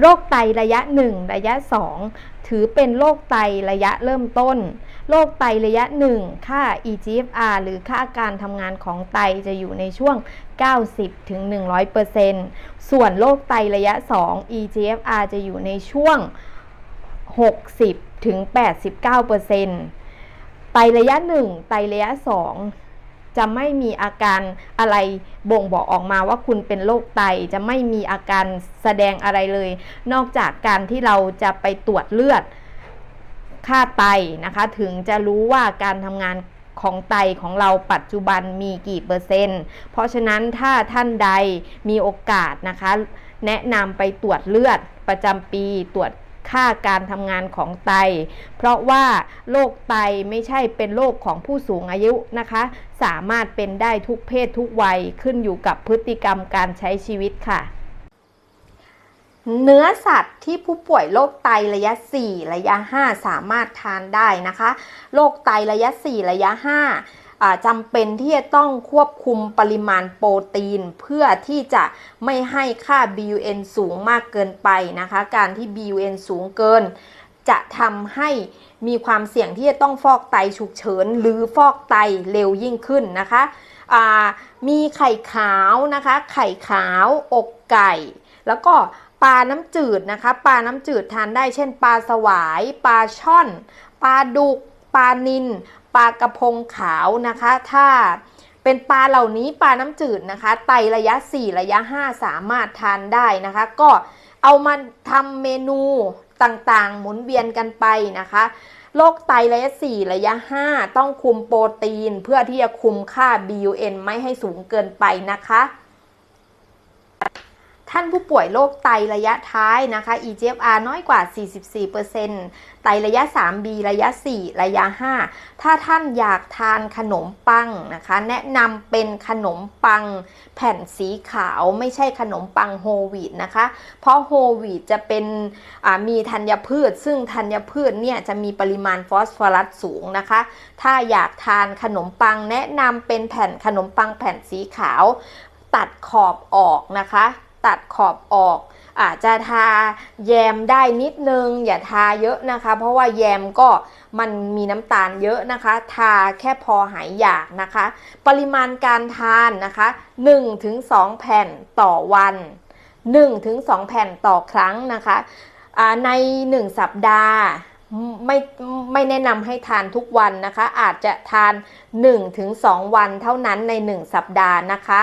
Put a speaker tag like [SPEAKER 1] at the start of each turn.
[SPEAKER 1] โรคไตระยะ 1 ระยะ 2 ถือเป็นโรคไตระยะเริ่มต้น โรคไตระยะ 1 ค่า eGFR หรือค่าการทำงานของไตจะอยู่ในช่วง 90ถึง100%ส่วนโรคไตระยะ 2 eGFR จะอยู่ในช่วง 60ถึง89%ไตระยะ 1 ไตระยะ 2 จะไม่มีอาการอะไรบ่งบอกออกมาว่าคุณเป็นโรคไต จะไม่มีอาการแสดงอะไรเลย นอกจากการที่เราจะไปตรวจเลือดค่าไตนะคะ ถึงจะรู้ว่าการทำงานของไตของเราปัจจุบันมีกี่เปอร์เซ็นต์ เพราะฉะนั้นถ้าท่านใดมีโอกาสนะคะ แนะนำไปตรวจเลือดประจำปีตรวจ ค่าการทำงานของไต เพราะว่าโรคไตไม่ใช่เป็นโรคของผู้สูงอายุนะคะ สามารถเป็นได้ทุกเพศทุกวัยขึ้นอยู่กับพฤติกรรมการใช้ชีวิตค่ะเนื้อสัตว์ที่ผู้ป่วยโรคไตระยะ 4 ระยะ 5 สามารถทานได้นะคะ โรคไตระยะ 4 ระยะ 5 จำเป็นที่จะต้องควบคุมปริมาณโปรตีน เพื่อที่จะไม่ให้ค่า BUN สูงมากเกินไปนะคะ การที่ BUN สูงเกิน จะทำให้มีความเสี่ยงที่จะต้องฟอกไตฉุกเฉิน หรือฟอกไตเร็วยิ่งขึ้นนะคะมีไข่ขาวนะคะ ไข่ขาวอกไก่ แล้วก็ปลาน้ำจืดนะคะ ปลาน้ำจืดทานได้เช่นปลาสวาย ปลาช่อน ปลาดุก ปลานิล ปลากระพงขาวนะคะ ถ้าเป็นปลาเหล่านี้ปลาน้ำจืดนะคะ ไตระยะ 4 ระยะ 5 สามารถทานได้นะคะ ก็เอามาทำเมนูต่างๆ หมุนเวียนกันไปนะคะโรคไตระยะ 4 ระยะ 5 ต้องคุมโปรตีน เพื่อที่จะคุมค่า BUN ไม่ให้สูงเกินไปนะคะ ท่านผู้ป่วยโรคไตระยะท้ายนะคะ EGFR น้อยกว่า 44%ไตระยะ 3B ระยะ 4 ระยะ 5 ถ้าท่านอยากทานขนมปังนะคะ แนะนำเป็นขนมปังแผ่นสีขาวไม่ใช่ขนมปังโฮลวีตนะคะ เพราะโฮลวีตจะเป็นมีธัญพืช ซึ่งธัญพืชเนี่ยจะมีปริมาณฟอสฟอรัสสูงนะคะ ถ้าอยากทานขนมปังแนะนำเป็นแผ่นขนมปังแผ่นสีขาว ตัดขอบออกนะคะ ตัดขอบออก อาจจะทาแยมได้นิดนึง อย่าทาเยอะนะคะ เพราะว่าแยมก็มันมีน้ำตาลเยอะนะคะ ทาแค่พอหายอยากนะคะ ปริมาณการทานนะคะ 1-2 แผ่นต่อวัน 1-2 แผ่นต่อครั้งนะคะใน 1 สัปดาห์ไม่ไม่แนะนำให้ทานทุกวันนะคะ อาจจะทาน 1-2 วันเท่านั้นใน 1 สัปดาห์นะคะ